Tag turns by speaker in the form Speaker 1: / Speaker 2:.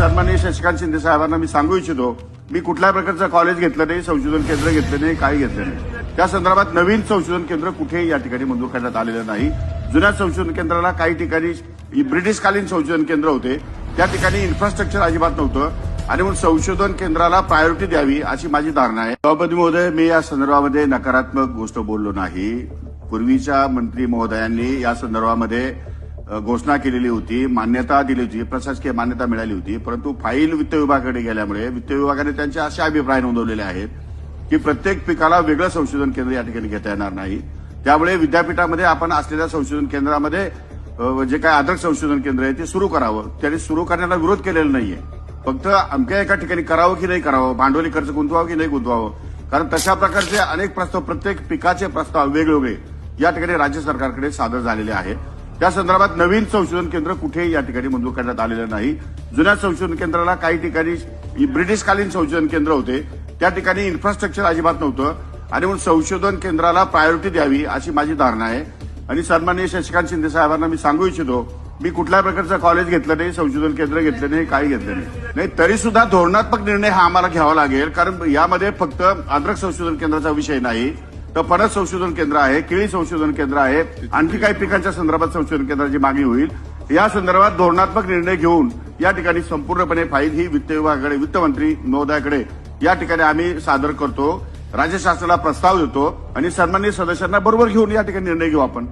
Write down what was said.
Speaker 1: सन्माननीय शशिकांत शिंदे साहेबांना मी सांगू इच्छितो मी कुठल्या प्रकारचं कॉलेज घेतलं नाही संशोधन केंद्र घेतलं नाही काही घेतलं नाही. त्या संदर्भात नवीन संशोधन केंद्र कुठेही या ठिकाणी मंजूर करण्यात आलेलं नाही. जुन्या संशोधन केंद्राला काही ठिकाणी ब्रिटिशकालीन संशोधन केंद्र होते. त्या ठिकाणी इन्फ्रास्ट्रक्चर अजिबात नव्हतं. आणि म्हणून संशोधन केंद्राला प्रायोरिटी द्यावी अशी माझी धारणा आहे. सभापती महोदय मी या संदर्भामध्ये नकारात्मक गोष्ट बोललो नाही. पूर्वीच्या मंत्री महोदयांनी या संदर्भामध्ये घोषणा केलेली होती मान्यता दिली होती प्रशासकीय मान्यता मिळाली होती परंतु फाईल वित्त विभागाकडे गेल्यामुळे वित्त विभागाने त्यांचे असे अभिप्राय नोंदवलेले आहेत की प्रत्येक पिकाला वेगळं संशोधन केंद्र या ठिकाणी घेता येणार नाही. त्यामुळे विद्यापीठामध्ये आपण असलेल्या संशोधन केंद्रामध्ये जे काय आदर्श संशोधन केंद्र आहे ते सुरू करावं. त्यांनी सुरू करण्याला विरोध केलेला नाहीये. फक्त अमक्या एका ठिकाणी करावं की नाही करावं भांडवली खर्च गुंतवावं की नाही गुंतवावं. कारण तशा प्रकारचे अनेक प्रस्ताव प्रत्येक पिकाचे प्रस्ताव वेगवेगळे या ठिकाणी राज्य सरकारकडे सादर झालेले आहेत. त्या संदर्भात नवीन संशोधन केंद्र कुठेही या ठिकाणी मंजूर करण्यात आलेलं नाही. जुन्या संशोधन केंद्राला काही ठिकाणी ब्रिटिशकालीन संशोधन केंद्र होते. त्या ठिकाणी इन्फ्रास्ट्रक्चर अजिबात नव्हतं. आणि म्हणून संशोधन केंद्राला प्रायोरिटी द्यावी अशी माझी धारणा आहे. आणि सन्माननीय शशिकांत शिंदे साहेबांना मी सांगू इच्छितो मी कुठल्या प्रकारचं कॉलेज घेतलं नाही संशोधन केंद्र घेतलं नाही काही घेतलं नाही. नाही तरी सुद्धा धोरणात्मक निर्णय हा आम्हाला घ्यावा लागेल. कारण यामध्ये फक्त आद्रक संशोधन केंद्राचा विषय नाही. तर परत संशोधन केंद्र आहे केळी संशोधन केंद्र आहे आणखी काही पिकांच्या संदर्भात संशोधन केंद्राची मागणी होईल. या संदर्भात धोरणात्मक निर्णय घेऊन या ठिकाणी संपूर्णपणे फाईल ही वित्त विभागाकडे वित्तमंत्री महोदयाकडे या ठिकाणी आम्ही सादर करतो. राज्य शासनाला प्रस्ताव देतो आणि सन्मान्य सदस्यांना बरोबर घेऊन या ठिकाणी निर्णय घेऊ आपण.